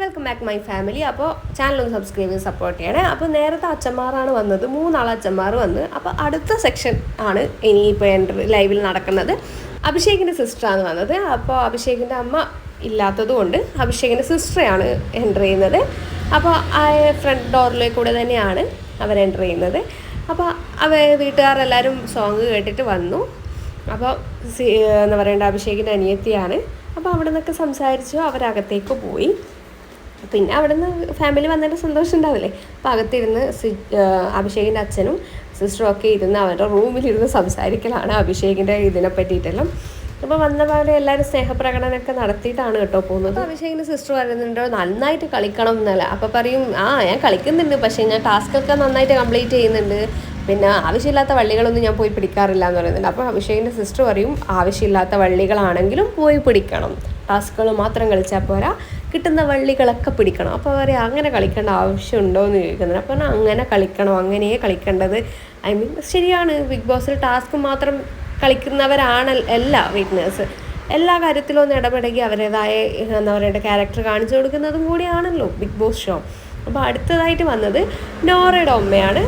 Welcome back my family അപ്പോൾ ചാനലൊന്ന് subscribe ചെയ്ത് സപ്പോർട്ട് ചെയ്യണേ. അപ്പോൾ നേരത്തെ അച്ഛന്മാരാണ് വന്നത്. മൂന്നാൾ അച്ഛന്മാർ വന്ന്. അപ്പോൾ അടുത്ത സെക്ഷൻ ആണ് ഇനിയിപ്പോൾ എന്റെ ലൈവിൽ നടക്കുന്നത്. അഭിഷേകിന്റെ സിസ്റ്ററാണ് വന്നത്. അപ്പോൾ അഭിഷേകിന്റെ അമ്മ ഇല്ലാത്തതുകൊണ്ട് അഭിഷേകിന്റെ സിസ്റ്ററെയാണ് എന്റർ ചെയ്യുന്നത്. അപ്പോൾ ആ ഫ്രണ്ട് ഡോറിലെ കൂടെ തന്നെയാണ് അവർ എന്റർ ചെയ്യുന്നത്. അപ്പോൾ അവ വീട്ടുകാരെല്ലാവരും സോങ് കേട്ടിട്ട് വന്നു. അപ്പോൾ എന്താ പറയേണ്ട അഭിഷേകിന്റെ അനിയത്തിയാണ്. അപ്പോൾ അവിടെ നിന്നൊക്കെ സംസാരിച്ചു. അവരകത്തേക്ക് പോയി. പിന്നെ അവിടെ നിന്ന് ഫാമിലി വന്നതിന്റെ സന്തോഷം ഉണ്ടാവില്ലേ? അപ്പോൾ അകത്തിരുന്ന് അഭിഷേകിന്റെ അച്ഛനും സിസ്റ്ററും ഒക്കെ ഇരുന്ന് അവരുടെ റൂമിലിരുന്ന് സംസാരിക്കലാണ് അഭിഷേകിന്റെ ഇതിനെ പറ്റിയിട്ടെല്ലാം. അപ്പോൾ വന്ന പാടെ എല്ലാവരും സ്നേഹപ്രകടനമൊക്കെ നടത്തിയിട്ടാണ് കേട്ടോ പോകുന്നത്. അഭിഷേകിന്റെ സിസ്റ്റർ പറയുന്നുണ്ടോ നന്നായിട്ട് കളിക്കണം എന്നല്ല. അപ്പോൾ പറയും ആ ഞാൻ കളിക്കുന്നുണ്ട് പക്ഷേ ഞാൻ ടാസ്കൊക്കെ നന്നായിട്ട് കംപ്ലീറ്റ് ചെയ്യുന്നുണ്ട്. പിന്നെ ആവശ്യമില്ലാത്ത വള്ളികളൊന്നും ഞാൻ പോയി പിടിക്കാറില്ല എന്ന് പറയുന്നുണ്ട്. അപ്പോൾ അഭിഷേകിന്റെ സിസ്റ്റർ പറയും ആവശ്യമില്ലാത്ത വള്ളികളാണെങ്കിലും പോയി പിടിക്കണം. ടാസ്കുകൾ മാത്രം കളിച്ചാൽ പോരാ. കിട്ടുന്ന വള്ളികളൊക്കെ പിടിക്കണം. അപ്പോൾ പറയാം അങ്ങനെ കളിക്കേണ്ട ആവശ്യമുണ്ടോ എന്ന് ചോദിക്കുന്നുണ്ട് അപ്പോൾ അങ്ങനെ കളിക്കണം അങ്ങനെയേ കളിക്കേണ്ടത്. ഐ മീൻ ശരിയാണ്. ബിഗ് ബോസിൽ ടാസ്ക് മാത്രം കളിക്കുന്നവരാണ് എല്ലാ വീറ്റ്നേഴ്സ് എല്ലാ കാര്യത്തിലും ഒന്ന് ഇടപെടുകയും അവരുടേതായ എന്താ പറയുക ക്യാരക്ടർ കാണിച്ചു കൊടുക്കുന്നതും കൂടിയാണല്ലോ ബിഗ് ബോസ് ഷോ അപ്പോൾ അടുത്തതായിട്ട് വന്നത് നോറയുടെ ഉമ്മയാണ്.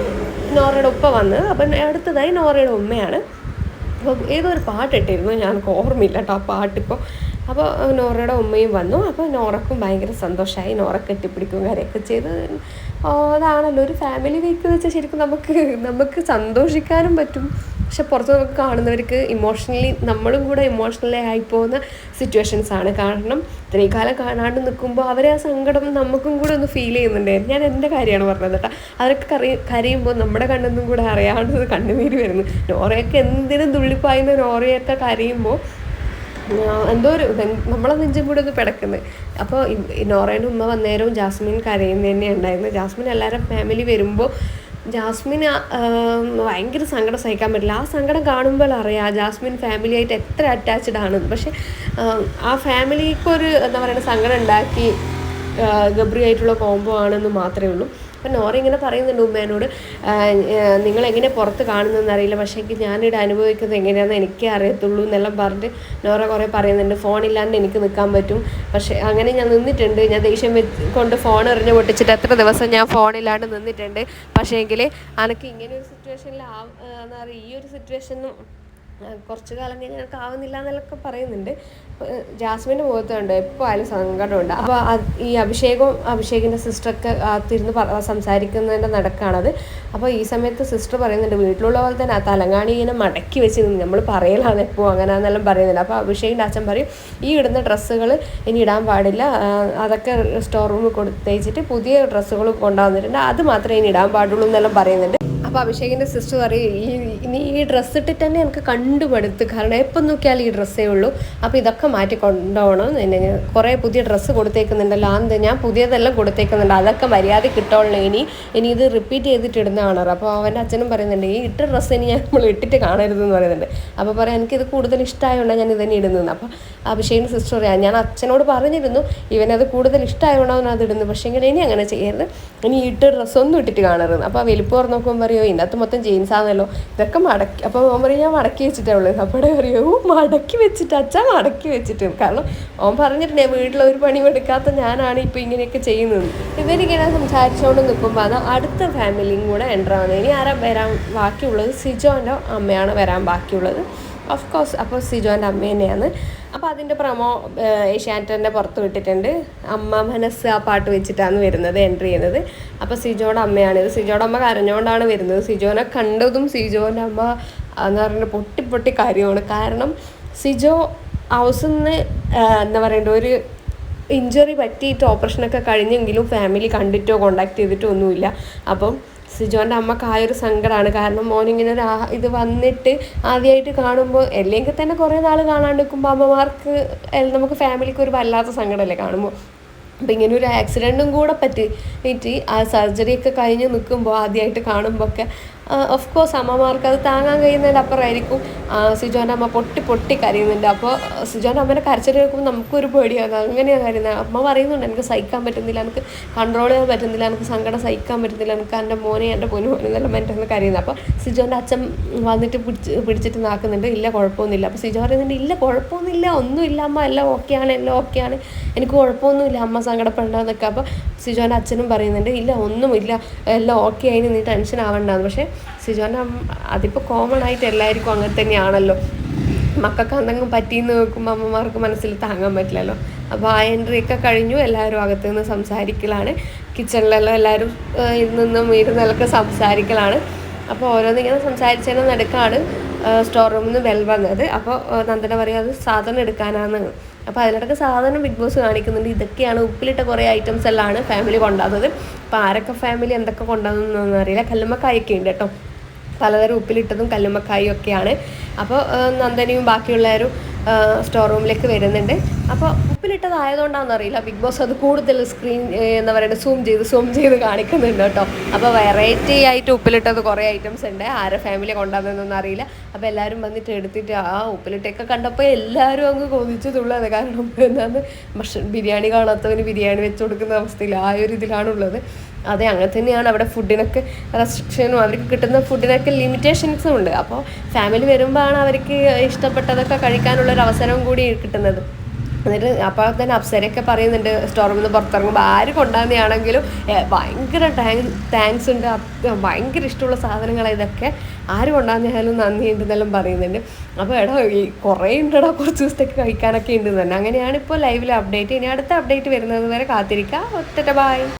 നോറയുടെ ഉപ്പ വന്നത്. അപ്പം അടുത്തതായി നോറയുടെ ഉമ്മയാണ്. അപ്പോൾ ഏതോ ഒരു പാട്ടിട്ടിരുന്നു ഞാൻ ഓർമ്മയില്ല കേട്ടോ ആ പാട്ടിപ്പോൾ അപ്പോൾ നോറയുടെ ഉമ്മയും വന്നു. അപ്പോൾ നോറക്കും ഭയങ്കര സന്തോഷമായി നോറ കെട്ടിപ്പിടിക്കും കാര്യമൊക്കെ ചെയ്ത്. അതാണല്ലോ ഒരു ഫാമിലി വീക്ക് എന്ന് വെച്ചാൽ ശരിക്കും നമുക്ക് നമുക്ക് സന്തോഷിക്കാനും പറ്റും. പക്ഷെ പുറത്ത് നമുക്ക് കാണുന്നവർക്ക് ഇമോഷണലി നമ്മളും കൂടെ ഇമോഷണലി ആയിപ്പോകുന്ന സിറ്റുവേഷൻസ് ആണ്. കാരണം ഇത്രയും കാലം കാണാണ്ട് നിൽക്കുമ്പോൾ അവരെ ആ സങ്കടം നമുക്കും കൂടെ ഒന്ന് ഫീൽ ചെയ്യുന്നുണ്ടായിരുന്നു. ഞാൻ എന്റെ കാര്യമാണ് പറഞ്ഞത് കേട്ടോ. അവരൊക്കെ കറി കരയുമ്പോൾ നമ്മുടെ കണ്ണൊന്നും കൂടെ അറിയാണ്ട് കണ്ണുനീര് വരുന്നു. നോറയൊക്കെ എന്തിനും തുള്ളിപ്പായുന്ന നോറയൊക്കെ കരയുമ്പോൾ എന്തോ ഒരു നമ്മളെ നെഞ്ചും കൂടെ ഒന്ന് പിടക്കുന്നത് അപ്പോൾ നോറേന്റെ ഉമ്മ വന്നേരവും ജാസ്മിൻ കരയുന്നത് തന്നെ ഉണ്ടായിരുന്നു. ജാസ്മിൻ എല്ലാവരും ഫാമിലി വരുമ്പോൾ ജാസ്മിൻ ഭയങ്കര സങ്കടം സഹിക്കാൻ പറ്റില്ല. ആ സങ്കടം കാണുമ്പോൾ അറിയാം ജാസ്മിൻ ഫാമിലിയായിട്ട് എത്ര അറ്റാച്ച്ഡ് ആണ്. പക്ഷെ ആ, ഫാമിലിക്കൊരു എന്താ പറയുക സങ്കടം ഉണ്ടാക്കി ആ, ഗബ്രി ആയിട്ടുള്ള കോംബോ ആണെന്ന് മാത്രമേ ഉള്ളൂ. അപ്പം നോറ ഇങ്ങനെ പറയുന്നുണ്ട് ഉമ്മേനോട് നിങ്ങൾ എങ്ങനെ പുറത്ത് കാണുന്നതെന്ന് അറിയില്ല പക്ഷേ എനിക്ക് ഞാനിവിടെ അനുഭവിക്കുന്നത് എങ്ങനെയാണെന്ന് എനിക്കേ അറിയത്തുള്ളൂ എന്നെല്ലാം പറഞ്ഞിട്ട് നോറ കുറേ പറയുന്നുണ്ട് ഫോണില്ലാണ്ട് എനിക്ക് നിൽക്കാൻ പറ്റും. പക്ഷേ അങ്ങനെ ഞാൻ നിന്നിട്ടുണ്ട്. ഞാൻ ദേഷ്യം കൊണ്ട് ഫോൺ എറിഞ്ഞ് പൊട്ടിച്ചിട്ട് എത്ര ദിവസം ഞാൻ ഫോണില്ലാണ്ട് നിന്നിട്ടുണ്ട്. പക്ഷേ എങ്കിൽ എനിക്ക് ഇങ്ങനെ ഒരു സിറ്റുവേഷനിൽ ആ എന്താ പറയുക ഈ ഒരു സിറ്റുവേഷനും കുറച്ച് കാലം കഴിഞ്ഞ് എനിക്ക് ആവുന്നില്ല എന്നൊക്കെ പറയുന്നുണ്ട്. ജാസ്മിന്റെ മുഖത്തുണ്ട് എപ്പോൾ ആയാലും സങ്കടമുണ്ട്. അപ്പോൾ ഈ അഭിഷേകവും അഭിഷേകിന്റെ സിസ്റ്ററൊക്കെ തിരുന്ന് സംസാരിക്കുന്നതിന്റെ നടക്കാണത്. അപ്പോൾ ഈ സമയത്ത് സിസ്റ്റർ പറയുന്നുണ്ട് വീട്ടിലുള്ള പോലെ തന്നെ ആ തലങ്ങാണി ഇങ്ങനെ മടക്കി വെച്ച് നമ്മൾ പറയലാണ് എപ്പോൾ അങ്ങനെയാണെന്നെല്ലാം പറയുന്നില്ല അപ്പോൾ അഭിഷേകിന്റെ അച്ഛൻ പറയും ഈ ഇടുന്ന ഡ്രസ്സുകൾ ഇനി ഇടാൻ പാടില്ല. അതൊക്കെ സ്റ്റോർ റൂമിൽ കൊടുത്തേച്ചിട്ട് പുതിയ ഡ്രസ്സുകൾ കൊണ്ടുവന്നിട്ടുണ്ട്. അത് മാത്രമേ ഇനി ഇടാൻ പാടുള്ളൂ എന്നെല്ലാം പറയുന്നുണ്ട്. അപ്പോൾ അഭിഷേകിന്റെ സിസ്റ്റർ പറയും ഈ ഇനി ഈ ഡ്രസ്സ് ഇട്ടിട്ട് തന്നെ എനിക്ക് കണ്ടുപെടുത്ത്. കാരണം എപ്പം നോക്കിയാലും ഈ ഡ്രസ്സേ ഉള്ളൂ. അപ്പോൾ ഇതൊക്കെ മാറ്റി കൊണ്ടുപോകണം എന്നെ കുറേ പുതിയ ഡ്രസ്സ് കൊടുത്തേക്കുന്നുണ്ടല്ലോ. അത് ഞാൻ പുതിയതെല്ലാം കൊടുത്തേക്കുന്നുണ്ട്. അതൊക്കെ മര്യാദ കിട്ടുള്ളൂ ഇനി. ഇനി ഇത് റിപ്പീറ്റ് ചെയ്തിട്ട് ഇടുന്ന അപ്പോൾ അവന്റെ അച്ഛനും പറയുന്നുണ്ട് ഈ ഇട്ട ഡ്രസ്സ് ഇനി ഞാൻ നമ്മൾ ഇട്ടിട്ട് കാണരുതെന്ന് പറയുന്നുണ്ട്. അപ്പോൾ പറയാം എനിക്കിത് കൂടുതൽ ഇഷ്ടമായതുകൊണ്ടാണ് ഞാൻ ഇതന്നെ ഇടുന്നത് അപ്പോൾ അഭിഷേകിന്റെ സിസ്റ്റർ പറയാം ഞാൻ അച്ഛനോട് പറഞ്ഞിരുന്നു ഇവനത് കൂടുതൽ ഇഷ്ടമായതുകൊണ്ടാണ് അത് ഇടുന്നത്. പക്ഷേ ഇങ്ങനെ ഇനി അങ്ങനെ ചെയ്യരുത്. ഇനി ഇട്ട ഡ്രസ്സൊന്നും ഇട്ടിട്ട് കാണരുത്. അപ്പോൾ വലിപ്പം ഓർന്ന് നോക്കുമ്പോൾ പറയോ ഇതിനകത്ത് മൊത്തം ജീൻസ് ആണല്ലോ. ഇതൊക്കെ മടക്കി അപ്പോൾ ഓൻ പറയും ഞാൻ മടക്കി വെച്ചിട്ടേ ഉള്ളൂ. അപ്പോൾ പറയോ "ഓ, മടക്കി വെച്ചിട്ട് അച്ഛൻ മടക്കി വെച്ചിട്ട്. കാരണം ഓൻ പറഞ്ഞിട്ടുണ്ടേ വീട്ടിൽ ഒരു പണി എടുക്കാത്ത ഞാനാണ് ഇപ്പോൾ ഇങ്ങനെയൊക്കെ ചെയ്യുന്നത്. ഇവരിങ്ങനെ സംസാരിച്ചുകൊണ്ട് നിൽക്കുമ്പോൾ അത് അടുത്ത ഫാമിലിയും കൂടെ എന്റർ ആവുന്നത് ഇനി ആരാ വരാൻ ബാക്കിയുള്ളത്? സിജോന്റെ അമ്മയാണ് വരാൻ ബാക്കിയുള്ളത്. ഓഫ് കോഴ്സ് അപ്പോൾ സിജോന്റെ അമ്മ തന്നെയാണ് അപ്പോൾ അതിന്റെ പ്രൊമോ ഏഷ്യാനെറ്റിന്റെ പുറത്ത് വിട്ടിട്ടുണ്ട്. അമ്മ മനസ്സ് ആ പാട്ട് വെച്ചിട്ടാണ് വരുന്നത് എൻട്രി ചെയ്യുന്നത്. അപ്പോൾ സിജോയുടെ അമ്മയാണിത്. സിജോയുടെ അമ്മ കരഞ്ഞുകൊണ്ടാണ് വരുന്നത്. സിജോനെ കണ്ടതും സിജോന്റെ അമ്മ എന്ന് പറയുന്നത് പൊട്ടി പൊട്ടി കാര്യമാണ്. കാരണം സിജോ ഹൗസിൽ നിന്ന് എന്താ പറയേണ്ട ഒരു ഇഞ്ചറി പറ്റിയിട്ട് ഓപ്പറേഷനൊക്കെ കഴിഞ്ഞെങ്കിലും ഫാമിലി കണ്ടിട്ടോ കോണ്ടാക്ട് ചെയ്തിട്ടോ ഒന്നുമില്ല. അപ്പം സിജോന്റെ അമ്മയ്ക്ക് ആ ഒരു സങ്കടമാണ് കാരണം മോനിങ്ങനെ ഒരു ഇത് വന്നിട്ട് ആദ്യമായിട്ട് കാണുമ്പോൾ അല്ലെങ്കിൽ തന്നെ കുറേ നാൾ കാണാണ്ട് നിൽക്കുമ്പോൾ അമ്മമാർക്ക് നമുക്ക് ഫാമിലിക്ക് ഒരു വല്ലാത്ത സങ്കടമല്ലേ കാണുമ്പോൾ അപ്പം ഇങ്ങനെ ഒരു ആക്സിഡന്റും കൂടെ പറ്റി. ആ സർജറിയൊക്കെ കഴിഞ്ഞ് നിൽക്കുമ്പോൾ ആദ്യമായിട്ട് കാണുമ്പോൾ ഒക്കെ ഓഫ് കോഴ്സ് അമ്മമാർക്ക് അത് താങ്ങാൻ കഴിയുന്നതിന്റെ അപ്പുറമായിരിക്കും. സിജോന്റെ അമ്മ പൊട്ടി പൊട്ടി കരയുന്നുണ്ട്. അപ്പോൾ സിജോന്റെ അമ്മേനെ കരച്ചിട്ട് കേൾക്കുമ്പോൾ നമുക്കൊരു പേടിയാണ് അങ്ങനെയാണ് കരുതുന്നത് അമ്മ പറയുന്നുണ്ട് എനിക്ക് സഹിക്കാൻ പറ്റുന്നില്ല. എനിക്ക് കൺട്രോൾ ചെയ്യാൻ പറ്റുന്നില്ല. എനിക്ക് സങ്കടം സഹിക്കാൻ പറ്റുന്നില്ല. എനിക്ക് എന്റെ മോനെ എന്റെ പൊന്നു മോനെ എന്നെല്ലാം മറ്റൊന്ന് കരയുന്നത് അപ്പോൾ സിജോന്റെ അച്ഛൻ വന്നിട്ട് പിടിച്ച് പിടിച്ചിട്ട് നാക്കുന്നുണ്ട്. ഇല്ല കുഴപ്പമൊന്നുമില്ല. അപ്പോൾ സിജോ പറയുന്നുണ്ട് ഇല്ല കുഴപ്പമൊന്നുമില്ല. ഒന്നുമില്ല അമ്മ. എല്ലാം ഓക്കെയാണ് എല്ലാം ഓക്കെയാണ് എനിക്ക് കുഴപ്പമൊന്നുമില്ല. അമ്മ സങ്കടപ്പെടേണ്ടതെന്നൊക്കെ. അപ്പോൾ സിജോന്റെ അച്ഛനും പറയുന്നുണ്ട് ഇല്ല ഒന്നുമില്ല. എല്ലാം ഓക്കെ ആയി നീ ടെൻഷൻ ആവണ്ടെന്ന്. പക്ഷേ സിജോന്റെ അതിപ്പോൾ കോമൺ ആയിട്ട് എല്ലാവർക്കും അങ്ങനെ തന്നെയാണല്ലോ. മക്കൾക്ക് എന്തെങ്കിലും പറ്റിയെന്ന് നോക്കുമ്പോൾ അമ്മമാർക്ക് മനസ്സിൽ താങ്ങാൻ പറ്റില്ലല്ലോ. അപ്പോൾ ആ എൻട്രി ഒക്കെ കഴിഞ്ഞു എല്ലാവരും അകത്തു നിന്ന് സംസാരിക്കലാണ്. കിച്ചണിലെല്ലാം എല്ലാവരും ഏഹ്, ഇരുന്നും ഇരുന്നൊക്കെ സംസാരിക്കലാണ്. അപ്പോൾ ഓരോന്നിങ്ങനെ സംസാരിച്ചതിന് നടുക്കാണ് സ്റ്റോർ റൂമിൽ നിന്ന് വെൽ വന്നത്. അപ്പോൾ നന്ദന പറയും അത് സാധനം എടുക്കാനാണ് അപ്പോൾ അതിനിടയ്ക്ക് സാധാരണ ബിഗ് ബോസ് കാണിക്കുന്നുണ്ട്. ഇതൊക്കെയാണ് ഉപ്പിലിട്ട കുറേ ഐറ്റംസ് എല്ലാം ആണ് ഫാമിലി കൊണ്ടാകുന്നത് അപ്പോൾ ആരൊക്കെ ഫാമിലി എന്തൊക്കെ കൊണ്ടുവന്നൊന്നും അറിയില്ല. കല്ലുമ്മക്കായൊക്കെ ഉണ്ട് കേട്ടോ. പലതരം ഉപ്പിലിട്ടതും കല്ലുമ്മക്കായും ഒക്കെയാണ്. അപ്പോൾ നന്ദനയും ബാക്കിയുള്ളവരും സ്റ്റോർ റൂമിലേക്ക് വരുന്നുണ്ട്. അപ്പോൾ ഉപ്പിലിട്ടതായതുകൊണ്ടാണെന്ന് അറിയില്ല ബിഗ് ബോസ് അത് കൂടുതൽ സ്ക്രീൻ എന്താ പറയുക സൂം ചെയ്ത് സൂം ചെയ്ത് കാണിക്കുന്നുണ്ട് കേട്ടോ. അപ്പോൾ വെറൈറ്റി ആയിട്ട് ഉപ്പിലിട്ടത് കുറേ ഐറ്റംസ് ഉണ്ട്. ആരെ ഫാമിലി കൊണ്ടുവന്നതെന്നൊന്നും അറിയില്ല. അപ്പോൾ എല്ലാവരും വന്നിട്ട് എടുത്തിട്ട് ആ ഉപ്പിലിട്ടൊക്കെ കണ്ടപ്പോൾ എല്ലാവരും അങ്ങ് കൊതിച്ചു തുള്ളത് കാരണം എന്താന്ന് ഭക്ഷണം ബിരിയാണി കാണാത്തവന് ബിരിയാണി വെച്ച് കൊടുക്കുന്ന അവസ്ഥയിൽ ആ ഒരു ഇതിലാണുള്ളത്. അതെ അങ്ങനെ തന്നെയാണ്. അവിടെ ഫുഡിനൊക്കെ റെസ്ട്രിക്ഷനും അവർക്ക് കിട്ടുന്ന ഫുഡിനൊക്കെ ലിമിറ്റേഷൻസും ഉണ്ട്. അപ്പോൾ ഫാമിലി വരുമ്പോഴാണ് അവർക്ക് ഇഷ്ടപ്പെട്ടതൊക്കെ കഴിക്കാനുള്ള ഒരു അവസരവും കൂടി കിട്ടുന്നത്. എന്നിട്ട് അപ്പോൾ തന്നെ അപ്സരയൊക്കെ പറയുന്നുണ്ട് സ്റ്റോറിൽ നിന്ന് പുറത്തിറങ്ങുമ്പോൾ ആര് കൊണ്ടുവന്നെയാണെങ്കിലും ഏ, ഭയങ്കര താങ്ക് താങ്ക്സ് ഉണ്ട്. ഭയങ്കര ഇഷ്ടമുള്ള സാധനങ്ങളാണ് ഇതൊക്കെ. ആര് കൊണ്ടുവന്നാലും നന്ദി ഉണ്ടെന്നെല്ലാം പറയുന്നുണ്ട്. അപ്പോൾ എടാ ഈ കുറേ ഉണ്ടടാ കുറച്ച് ദിവസത്തേക്ക് കഴിക്കാനൊക്കെ ഉണ്ട് തന്നെ അങ്ങനെയാണ് ഇപ്പോൾ ലൈവിൽ അപ്ഡേറ്റ് ഇനി അടുത്ത അപ്ഡേറ്റ് വരുന്നത് വരെ കാത്തിരിക്കുക ഒറ്റ ബായ്